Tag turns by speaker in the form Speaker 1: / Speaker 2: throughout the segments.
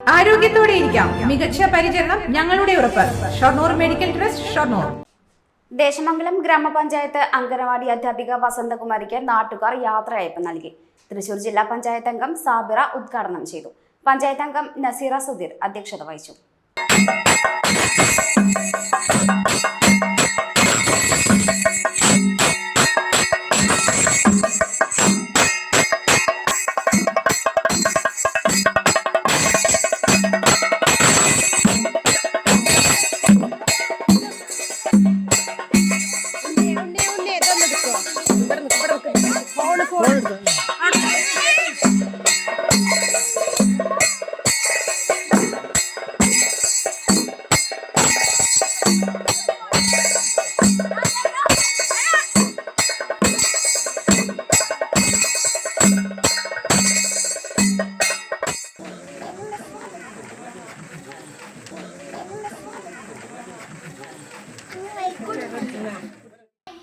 Speaker 1: ആരോഗ്യത്തോടെ ഇരിക്കാം. മികച്ച പരിചരണം ഞങ്ങളുടെ ഉറപ്പ്. Shoranur medical trust Shoranur.
Speaker 2: Desamangalam ഗ്രാമപഞ്ചായത്ത് അംഗനവാടി അധ്യാപിക വസന്തകുമാരിക്ക് നാട്ടുകാർ യാത്രയയപ്പ് നൽകി. തൃശൂർ ജില്ലാ പഞ്ചായത്ത് അംഗം സാബിറ ഉദ്ഘാടനം ചെയ്തു. പഞ്ചായത്ത് അംഗം നസീറ സുധീർ അധ്യക്ഷത വഹിച്ചു.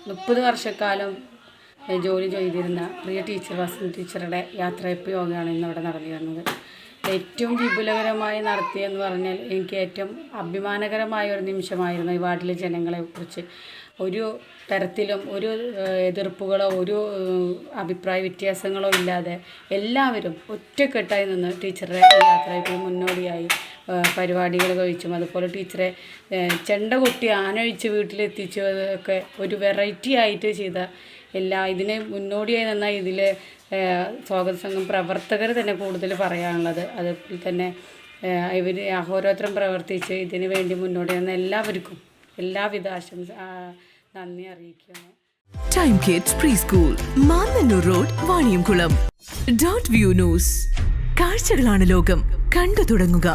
Speaker 3: മുപ്പത് വർഷക്കാലം ജോലി ചെയ്തിരുന്ന പ്രിയ ടീച്ചർ വസന്ത ടീച്ചറുടെ യാത്രയപ്പ് യോഗയാണ് ഇന്നിവിടെ നടന്നു വരുന്നത്. ഏറ്റവും വിപുലകരമായി നടത്തിയെന്ന് പറഞ്ഞാൽ എനിക്ക് ഏറ്റവും അഭിമാനകരമായ ഒരു നിമിഷമായിരുന്നു ഈ വാർഡിലെ ജനങ്ങളെ കുറിച്ച്. ഒരു തരത്തിലും ഒരു എതിർപ്പുകളോ ഒരു അഭിപ്രായ വ്യത്യാസങ്ങളോ ഇല്ലാതെ എല്ലാവരും ഒറ്റക്കെട്ടായി നിന്ന് ടീച്ചറുടെ യാത്രയ്ക്ക് മുന്നോടിയായി പരിപാടികൾ കഴിച്ചും അതുപോലെ ടീച്ചറെ ചെണ്ട കൊട്ടി ആനയിച്ച് വീട്ടിലെത്തിച്ചതൊക്കെ ഒരു വെറൈറ്റി ആയിട്ട് ചെയ്ത എല്ലാ ഇതിനെ മുന്നോടിയായി നിന്ന ഇതിൽ സ്വാഗത സംഘം പ്രവർത്തകർ തന്നെ കൂടുതൽ പറയാനുള്ളത്. അതുപോലെ തന്നെ ഇവർ അഹോരാത്രം പ്രവർത്തിച്ച് ഇതിന് വേണ്ടി മുന്നോടി വന്ന എല്ലാവർക്കും എല്ലാവിധ ആശംസ നന്ദി അറിയിക്കുന്നു.
Speaker 4: Time kids pre school Mannanur road Vaniyamkulam dot view news കാഴ്ചകളാണ് ലോകം. കണ്ടു തുടങ്ങുക.